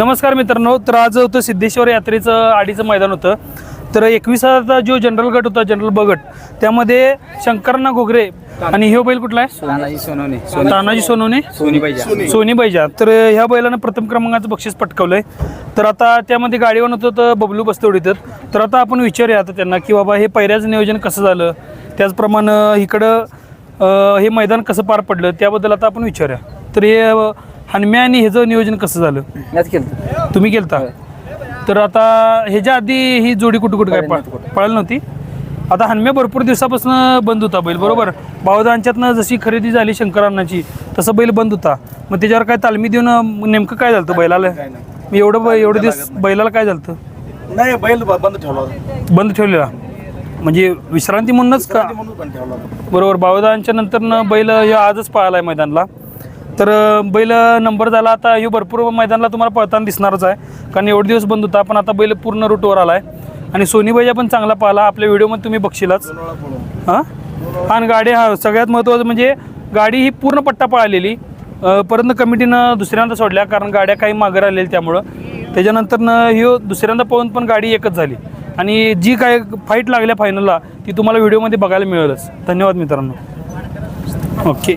नमस्कार मित्रांनो तर आज होतं सिद्धेश्वर यात्रेचं आडीचं मैदान होतं. तर एकविसाचा जो जनरल गट होता जनरल ब गट त्यामध्ये शंकरना घोगरे आणि ह्यो बैल कुठला आहे? तानाजी सोनवणे. तानाजी सोनवणे. सोनी बैजा. तर ह्या बैलानं प्रथम क्रमांकाचं बक्षीस पटकावलंय. तर आता त्यामध्ये गाडीवर होतं तर बबलू बस्तवडीतात तर आता आपण विचारूया आता त्यांना की बाबा हे पैऱ्याचं नियोजन कसं झालं? त्याचप्रमाणे इकडं हे मैदान कसं पार पडलं? त्याबद्दल आता आपण विचारूया. तर हे अं, हनम्या आणि ह्याचं नियोजन कसं झालं? केलं. तुम्ही केलता? तर आता ह्याच्या आधी ही जोडी कुठं कुठं काय पळ पळाली नव्हती. आता हनम्या भरपूर दिवसापासून बंद होता बैल बरोबर? भावदांच्यातनं जशी खरेदी झाली शंकरांनाची तसं बैल बंद होता. मग त्याच्यावर काय तालमी देऊन अं, नेमकं काय झालं बैलाला? मग एवढं बै- एवढे दिवस बैलाला काय झालं नाही बैल ब- बंद ठेवला होता. बंद ठेवलेला? म्हणजे विश्रांती म्हणूनच का? म्हणून पण ठेवला होता. बरोबर बावदांच्या नंतर बैल ह्यो आजच पळाला आहे मैदानला. तर बैल नंबर झाला आता हे भरपूर मैदानाला तुम्हाला पळताना दिसणारच आहे. कारण एवढे दिवस बंद होता पण आता बैल पूर्ण रूटवर आला आहे आणि सोनी बैजा पण चांगला पाहिला आपल्या व्हिडिओमध्ये तुम्ही बघशीलच. हां? आणि गाडी हा सगळ्यात महत्त्वाचं म्हणजे गाडी ही पूर्ण पट्टा पळालेली. परंतु कमिटीनं दुसऱ्यांदा सोडल्या कारण गाड्या काही मागं राहिलेल्या त्यामुळं. त्याच्यानंतरनं ही दुसऱ्यांदा पळून पण गाडी एकच झाली. आणि जी काय फाईट लागल्या फायनलला ती तुम्हाला व्हिडिओमध्ये बघायला मिळेलच. धन्यवाद मित्रांनो. ओके.